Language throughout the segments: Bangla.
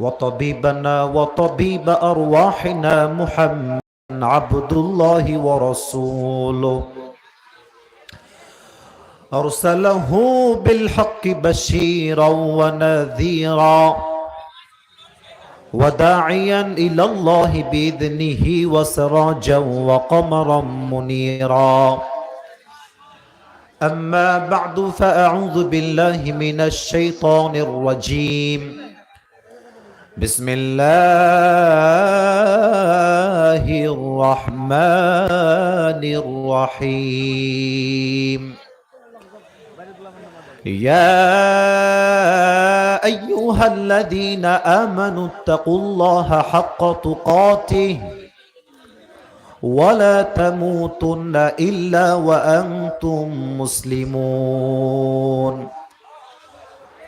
وطبيبنا وطبيب أرواحنا محمد عبد الله ورسوله. أرسله بالحق بشيرا ونذيرا وداعيا إلى الله بإذنه وسراجا وقمرا منيرا. أما بعد فأعوذ بالله من الشيطان الرجيم. بسم الله الرحمن الرحيم. يا أيها الذين آمنوا اتقوا الله حق تقاته. ولا تموتن إلا وأنتم مسلمون.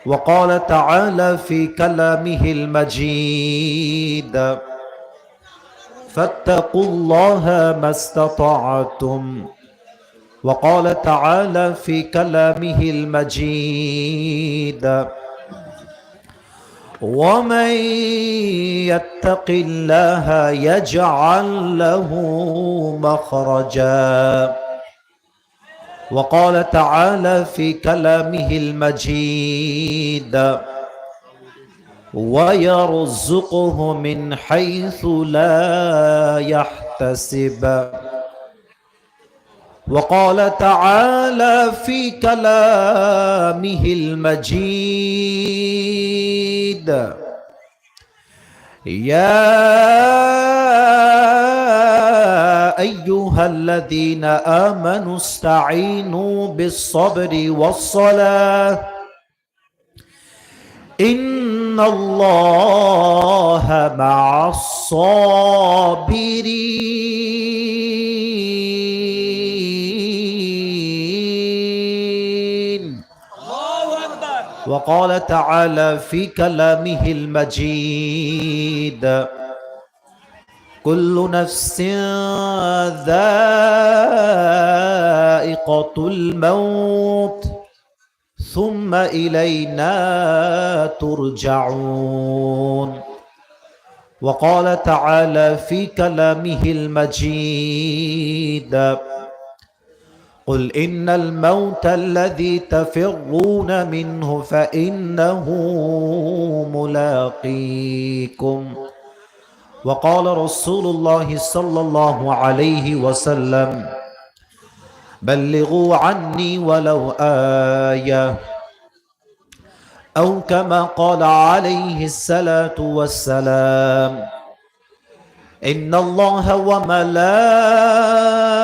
وقال تعالى في كلامه المجيد فاتقوا الله ما استطعتم. وقال تعالى في كلامه المجيد ومن يتق الله يجعل له مخرجا. وقال تعالى في كلامه المجيد ويرزقه من حيث لا يحتسب. وقال تعالى في كلامه المجيد يا أيها الذين آمنوا استعينوا بالصبر والصلاة. إن الله مع الصابرين. وقال تعالى في كلامه المجيد كل نفس ذائقة الموت ثم إلينا ترجعون. وقال تعالى في كلامه المجيد قل إن الموت الذي تفرون منه فإنه ملاقيكم وقال رسول الله صلى الله عليه وسلم بلغوا عني ولو آية أو كما قال عليه الصلاة والسلام إن الله وملائكته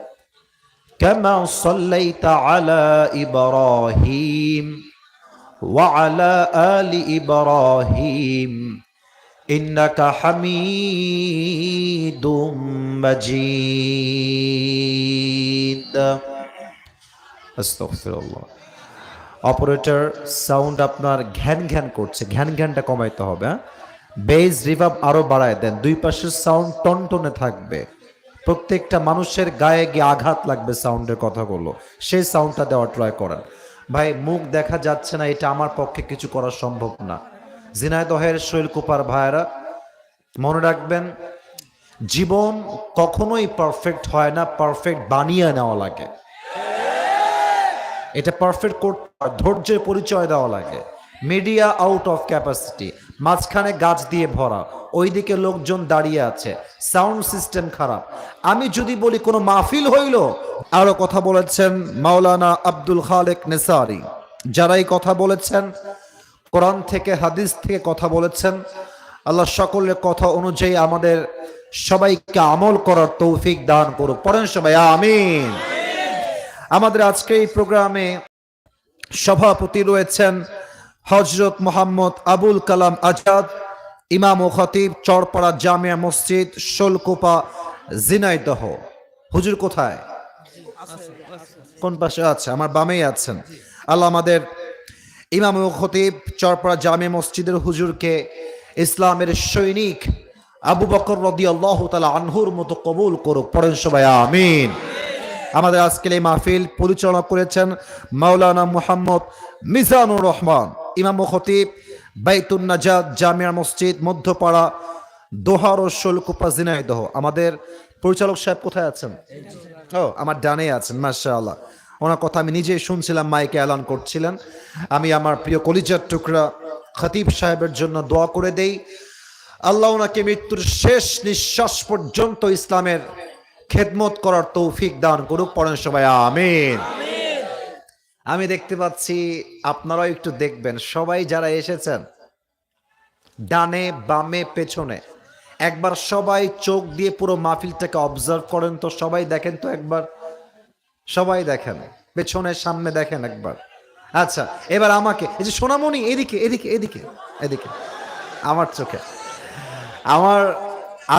كما صليت على إبراهيم وعلى آل إبراهيم إنك حميد مجيد أستغفر الله অপারেটর সাউন্ড আপনার ঘ্যান ঘ্যান করছে ঘ্যান ঘ্যানটা কমাইতে হবে বেজ রিভাব আরো বাড়ায় দেন দুই পাশের সাউন্ড টনটনে থাকবে প্রত্যেকটা মানুষের গায়ে গিয়ে আঘাত লাগবে সাউন্ডের কথাগুলো। সেই সাউন্ডটা দেওয়া ট্রাই করেন ভাই, মুখ দেখা যাচ্ছে না, এটা আমার পক্ষে কিছু করা সম্ভব না। জিনায়দহের শৈল কুপার ভাইরা মনে রাখবেন, জীবন কখনোই পারফেক্ট হয় না পারফেক্ট বানিয়ে নেওয়া লাগে। এটা পারফেক্ট করতে ধৈর্যের পরিচয় দেওয়া লাগে। মিডিয়া আউট অফ ক্যাপাসিটি মাঝখানে গাছ দিয়ে ভরা। ওইদিকে লোকজন দাঁড়িয়ে আছে। সাউন্ড সিস্টেম খারাপ। আমি যদি বলি কোনো মাহফিল হইল, আরও কথা বলেছেন মাওলানা আব্দুল খালেক নেসারি। যারাই কথা বলেছেন, কোরআন থেকে, হাদিস থেকে কথা বলেছেন, আল্লাহ সকলের কথা অনুযায়ী আমাদের সবাইকে আমল করার তৌফিক দান করুক। পড়েন সবাই, আমিন। আমাদের আজকে এই প্রোগ্রামে সভাপতি রয়েছেন হজরত মোহাম্মদ আবুল কালাম আজাদ। ইমাম ও খতিব, চরপাড়া জামিয়া মসজিদ, শোলকোপা জিনাইদহ হুজুর কোথায়? কোন পাশে আছে? আমার বামেই আছেন। আল্লাহ আমাদের ইমাম ও খতিব, চরপাড়া জামিয়া মসজিদের হুজুরকে ইসলামের সৈনিক আবু বকর রদি আল্লাহ তালা আনহুর মতো কবুল করুক। পড়েন সবাই, আমিন। আমাদের আজকের এই মাহফিল পরিচালনা করেছেন মাওলানা মুহাম্মদ মিজানুর রহমান। ইমাম ও খতিব বাইতুন নাজাদ জামিয়া মসজিদ, মধ্যপাড়া, দোহার ও শোলকুপা জিনাইদহ। আমাদের পরিচালক সাহেব কোথায় আছেন? ও, আমার ডানে আছেন মাশা আল্লাহ ওনার কথা আমি নিজেই শুনছিলাম, মাইকে অ্যালান করছিলেন। আমি আমার প্রিয় কলিজার টুকরা খতিব সাহেবের জন্য দোয়া করে দেই। আল্লাহ ওনাকে মৃত্যুর শেষ নিঃশ্বাস পর্যন্ত ইসলামের খেদমত করার তৌফিক দান করুক, পড়েন সবাই, আমিন। আমি দেখতে পাচ্ছি আপনারাও একটু দেখবেন। সবাই যারা এসেছেন, ডানে, বামে, পেছনে, একবার সবাই চোখ দিয়ে পুরো মাহফিলটাকে অবজার্ভ করেন তো সবাই দেখেন তো একবার। সবাই দেখেন, পেছনে, সামনে দেখেন একবার। আচ্ছা এবার আমাকে, এই যে সোনামণি, এদিকে এদিকে এদিকে এদিকে, আমার চোখে। আমার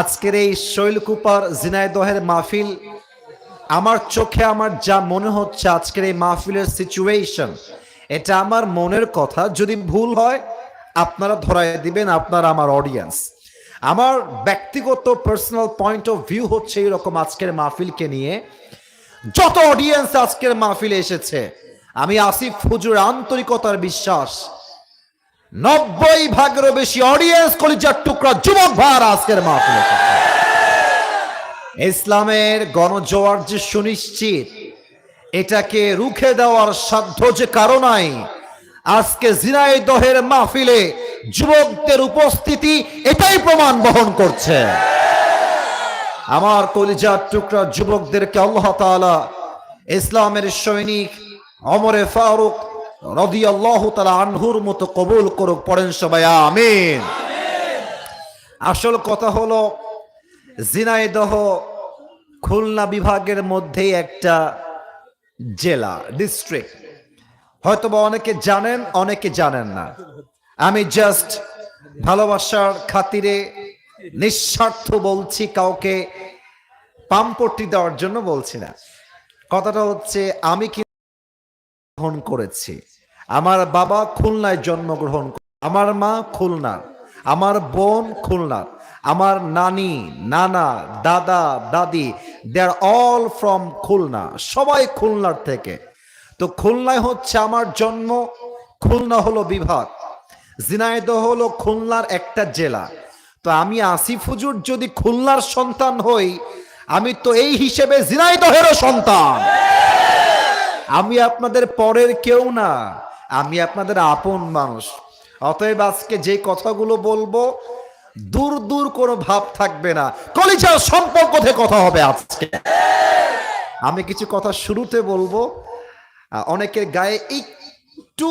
আজকের এই শৈলকুপার জিনাইদহের মাহফিল আমার চোখে আমার যা মনে হচ্ছে আজকের এই মাহফিলের সিচুয়েশন এটা আমার মনের কথা। যদি ভুল হয়, আপনারা ধরাই দিবেন, আপনারা আমার অডিয়েন্স আমার ব্যক্তিগত পার্সোনাল পয়েন্ট অফ ভিউ হচ্ছে এরকম আজকের মাহফিলকে নিয়ে। যত অডিয়েন্স আজকের মাহফিলে এসেছে, আমি আসিফ হুজুর আন্তরিকতার বিশ্বাস, নব্বই ভাগেরও বেশি অডিয়েন্স কলিজার টুকরা যুবক ভার আজকের মাহফিলে ইসলামের গণজোয়ার যে সুনিশ্চিত। এটাকে রুখে দেওয়ার সাধ্য যে কারণাই আজকে জিনাই দহের মাহফিলে যুবকদের উপস্থিতি এটাই প্রমাণ বহন করছে। আমার কলিজার টুকরা যুবকদেরকে আল্লাহ তাআলা ইসলামের সৈনিক অমরে ফারুক রদি আল্লাহ তালা আনহুর মতো কবুল করুক, পড়েন সবাই, আমিন। আসল কথা হলো জিনাইদহ খুলনা বিভাগের মধ্যেই একটা জেলা ডিস্ট্রিক্ট হয়তোবা অনেকে জানেন অনেকে জানেন না। আমি জাস্ট ভালোবাসার খাতিরে নিঃস্বার্থ বলছি, কাউকে পাম্পট্টি দেওয়ার জন্য বলছি না। কথাটা হচ্ছে, আমি কি গ্রহণ করেছি? আমার বাবা খুলনায় জন্মগ্রহণ আমার মা খুলনার, আমার বোন খুলনার। আমার নানি, নানা, দাদা, দাদি they are all from Khulna, সবাই খুলনার থেকে। তো খুলনায় হচ্ছে আমার জন্ম, খুলনা হলো বিভাগ জিনাইদহ হলো খুলনার একটা জেলা। তো আমি আসিফ হুজুর যদি খুলনার সন্তান হই, আমি তো এই হিসেবে জিনাইদহেরও সন্তান। আমি আপনাদের পরের কেউ না, আমি আপনাদের আপন মানুষ। অতএব আজকে যে কথাগুলো বলব দূর দূর কোনো ভাব থাকবে না। কলিজার সম্পর্ক থেকে কথা হবে আজকে। আমি কিছু কথা শুরুতে বলব। অনেকের গায়ে একটু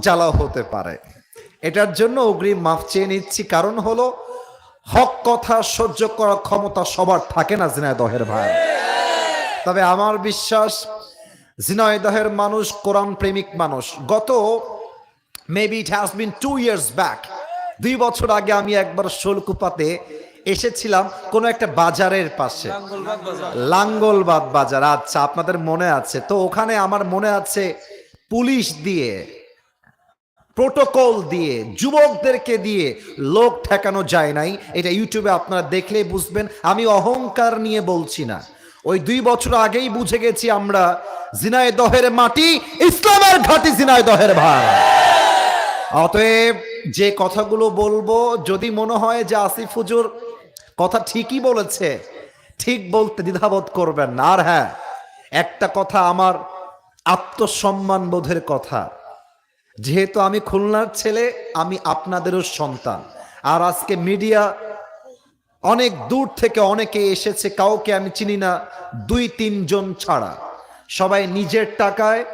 জ্বালা হতে পারে। এটার জন্য অগ্রিম মাফ চেয়ে নিচ্ছি। কারণ হলো, হক কথা সহ্য করার ক্ষমতা সবার থাকে না জিনায়দহের ভাই। তবে আমার বিশ্বাস জিনায়দহের মানুষ কোরআন প্রেমিক মানুষ। গত maybe it has been two years back দুই বছর আগে আমি একবার শোলকুপাতে এসেছিলাম কোনো একটা বাজারের পাশে। লাঙ্গলবাদ বাজার। আচ্ছা আপনাদের মনে আছে? তো ওখানে আমার মনে আছে পুলিশ দিয়ে, প্রোটোকল দিয়ে, যুবকদেরকে দিয়ে লোক ঠেকানো যায় নাই। এটা ইউটিউবে আপনারা দেখলেই বুঝবেন। আমি অহংকার নিয়ে বলছি না। ওই দুই বছর আগেই বুঝে গেছি আমরা জিনায় দহের মাটি, ইসলামের ঘাটি জিনায় দহের ভাই অতএব যে কথাগুলো বলব, যদি মনে হয় যে আসিফ হুজুর কথা ঠিকই বলেছে, ঠিক বলতে দ্বিধাবোধ করবেন আর হ্যাঁ একটা কথা আমার আত্মসম্মান বোধের কথা। যেহেতু আমি খুলনার ছেলে, আমি আপনাদেরও সন্তান। আর আজকে মিডিয়া অনেক দূর থেকে অনেকে এসেছে, কাউকে আমি চিনি না, দুই তিনজন ছাড়া। সবাই নিজের টাকায়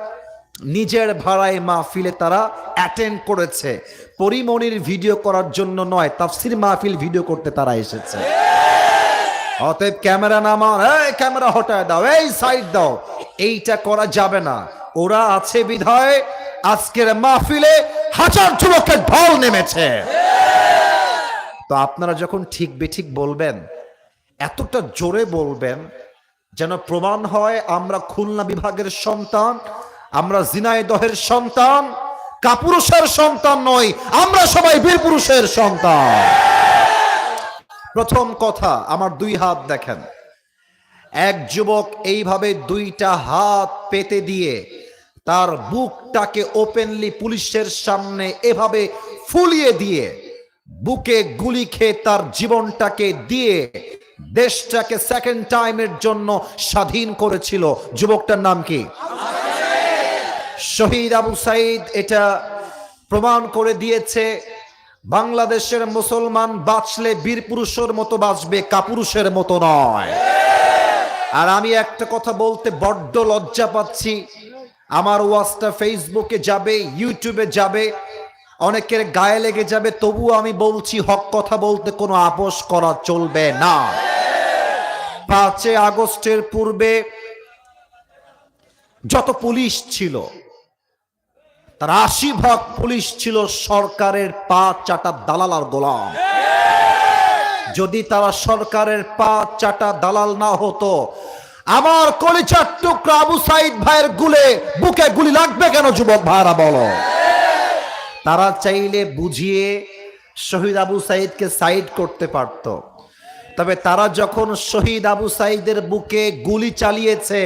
নিজের ভাড়ায় মাহফিলে তারা অ্যাটেন্ড করেছে। পরিমণির ভিডিও করার জন্য নয়, তাফসির মাহফিল ভিডিও করতে তারা এসেছে। অতএব ক্যামেরা নামান এই ক্যামেরা হটায় দাও, এই সাইড দাও। এইটা করা যাবে না। ওরা আছে বিধায় আজকের মাহফিলে হাজার যুবকের ঢল নেমেছে। তো আপনারা যখন ঠিক বেঠিক বলবেন, এতটা জোরে বলবেন, যেন প্রমাণ হয় আমরা খুলনা বিভাগের সন্তান আমরা জিনাইদহের সন্তান, কাপুরুষের সন্তান নই, আমরা সবাই বীর পুরুষের সন্তান। প্রথম কথা, আমার দুই হাত দেখেন। এক যুবক এইভাবে দুইটা হাত পেতে দিয়ে তার বুকটাকে ওপেনলি পুলিশের সামনে এভাবে ফুলিয়ে দিয়ে বুকে গুলি খেয়ে তার জীবনটাকে দিয়ে দেশটাকে সেকেন্ড টাইমের জন্য স্বাধীন করেছিল। যুবকটার নাম কি? শহীদ আবু সাইদ এটা প্রমাণ করে দিয়েছে, বাংলাদেশের মুসলমান বাঁচলে বীর পুরুষের মতো বাঁচবে, কাপুরুষের মতো নয়। আর আমি একটা কথা বলতে বড্ড লজ্জা পাচ্ছি, আমার ওয়াজটা ফেসবুকে যাবে, ইউটিউবে যাবে, অনেকের গায়ে লেগে যাবে, তবুও আমি বলছি, হক কথা বলতে কোনো আপোষ করা চলবে না। পাঁচে আগস্টের পূর্বে যত পুলিশ ছিল তার আশি ভাগ পুলিশ ছিল সরকারের পা চাটা দালাল আর গোলাম। যদি তারা সরকারের পা চাটা দালাল না হতো, আমার কলিচার টুকরা আবু সাইদ ভাইয়ের গুলে বুকে গুলি লাগবে কেন, যুবক ভাইরা বলো? তারা চাইলে বুঝিয়ে শহীদ আবু সাইদকে সাইড করতে পারত। তবে তারা যখন শহীদ আবু সাইদের বুকে গুলি চালিয়েছে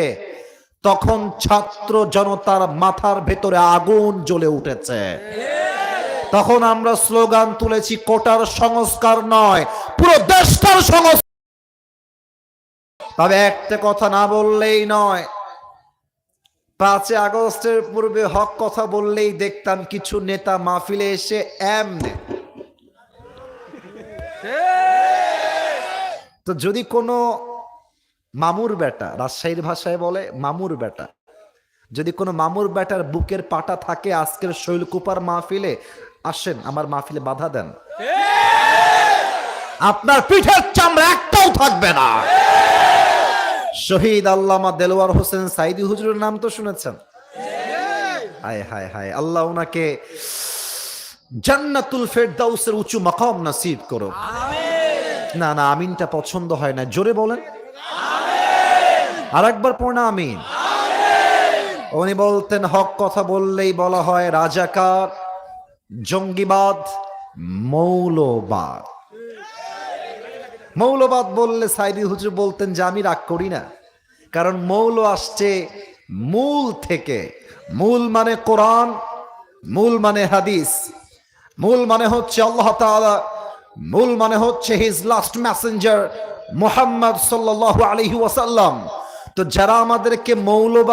তখন ছাত্র জনতার মাথার ভেতরে আগুন জ্বলে উঠেছে। তখন আমরা স্লোগান তুলেছি, কোটার সংস্কার নয়, পুরো দেশটার সংস্কার। তবে একটা কথা না বললেই নয় পাঁচে আগস্টের পূর্বে হক কথা বললেই দেখতাম কিছু নেতা মাহফিলে এসে এমনে তো যদি কোনো মামুর বেটা, রাজশাহীর ভাষায় বলে মামুর বেটা। যদি কোনো মামুর বেটার বুকের পাটা থাকে আজকের শৈলকুপার মাহফিলে, আসেন, আমার মাহফিলে বাধা দেন। আপনার পিঠের চামড়া একটাও থাকবে না। শহীদ আল্লামা দেলোয়ার হোসেন সাইদি হুজুরের নাম তো শুনেছেন? হায় হায় হায়, আল্লাহ ওনাকে জান্নাতুল ফেরদাউসের উঁচু মাকাম নসিব করো না না, আমিনটা পছন্দ হয় না। জোরে বলেন। আর একবার পড়না, আমিন। উনি বলতেন, হক কথা বললেই বলা হয় রাজাকার, জঙ্গিবাদ, মৌলবাদ। মৌলবাদ বললে সাইদি হুজুর বলতেন যে, আমি রাগ করি না। কারণ মৌল আসছে মূল থেকে। মূল মানে কোরআন, মূল মানে হাদিস। মূল মানে হচ্ছে আল্লাহ মূল মানে হচ্ছে হিজ লাস্ট মেসেঞ্জার মোহাম্মদ সাল্লাল্লাহু আলাইহি ওয়াসাল্লাম। তো যারা আমাদেরকে মৌলবাদ